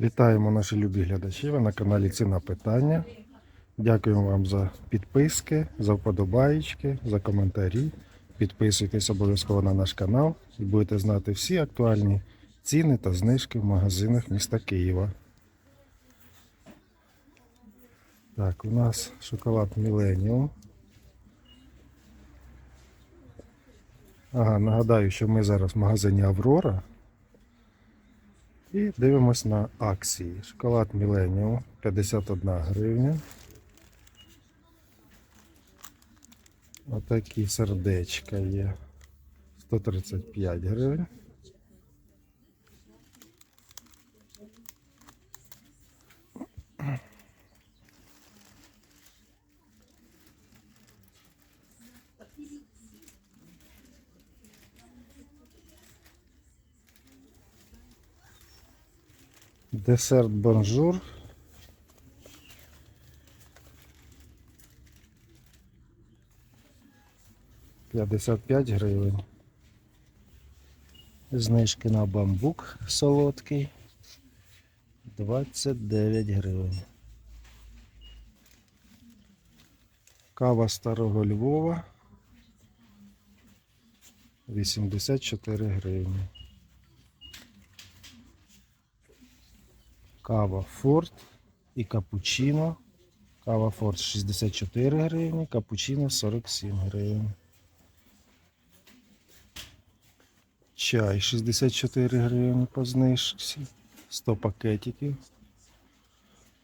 Вітаємо наші любі глядачі. Ви на каналі Ціна Питання. Дякуємо вам за підписки, за вподобаєчки, за коментарі. Підписуйтесь обов'язково на наш канал і будете знати всі актуальні ціни та знижки в магазинах міста Києва. Так, у нас шоколад Millennium. Ага, нагадаю, що ми зараз в магазині Аврора. І дивимось на акції. Шоколад Міленіум 51 гривня. Отакі сердечка є 135 гривень. Десерт бонжур. П'ятдесят п'ять гривень. Знижки на бамбук солодкий. 29 гривень. Кава старого Львова. 84 гривні. Кава Форт і капучино. Кава Форт 64 гривні, капучино 47 гривень. Чай 64 гривні по знижці. 100 пакетиків.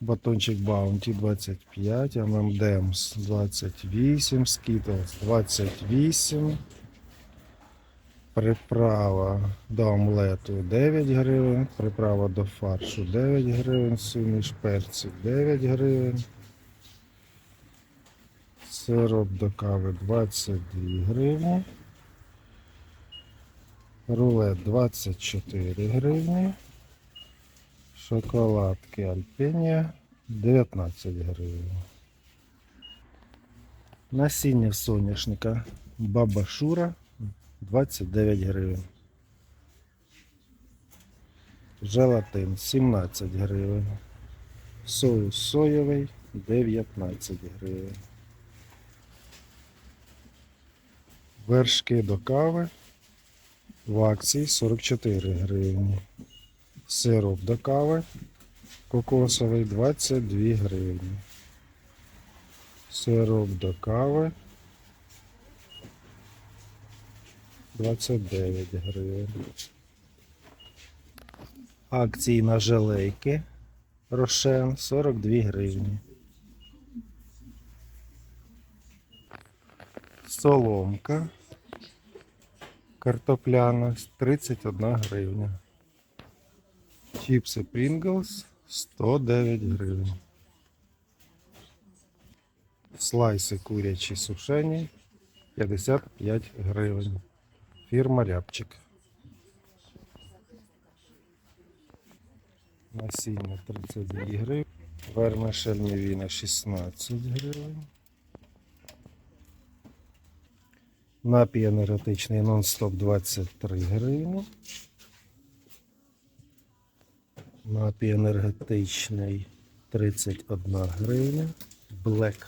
Батончик Баунті 25, ММДМС 28, Skittles 28. Приправа до омлету 9 гривень, приправа до фаршу 9 гривень, суміш перцю 9 гривень. Сироп до кави 22 гривні. Рулет 24 гривні. Шоколадки Альпенія 19 гривень. Насіння соняшника Баба Шура 29 гривень. Желатин 17 гривень. Соус соєвий 19 гривень. Вершки до кави в акції 44 гривні. Сироп до кави кокосовий 22 гривні. Сироп до кави 29 гривень. Акції на желейки Рошен 42 гривні. Соломка картопляна 31 гривня. Чіпси Pringles 109 гривень. Слайси курячі сушені 55 гривень. Фірма Рябчик. Насіння 32 гривень. Вермишель мівіна 16 гривень. Напій енергетичний нон-стоп 23 гривні. Напій енергетичний 31 гривня. Блек.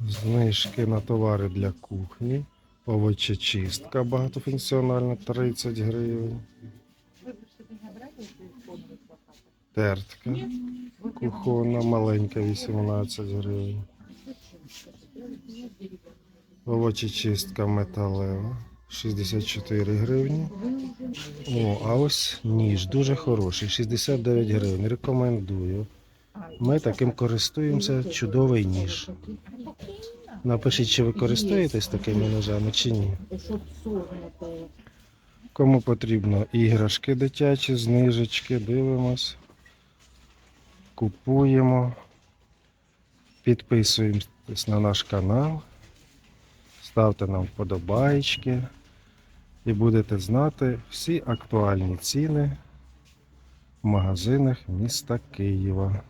Знижки на товари для кухні. Овочечистка багатофункціональна 30 гривень. Тертка кухонна маленька 18 гривень. Овочечистка металева 64 гривні. О, а ось ніж дуже хороший, 69 гривень. Рекомендую. Ми таким користуємося. Чудовий ніж. Напишіть, чи ви користуєтесь такими ножами чи ні. Кому потрібно іграшки дитячі, знижечки, дивимось. Купуємо. Підписуємось на наш канал. Ставте нам вподобайки і будете знати всі актуальні ціни в магазинах міста Києва.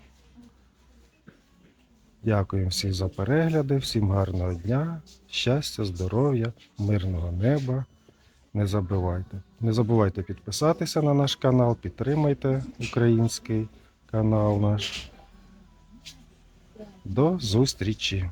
Дякуємо всім за перегляди, всім гарного дня, щастя, здоров'я, мирного неба Не забувайте. Не забувайте підписатися на наш канал, підтримайте український канал наш. До зустрічі!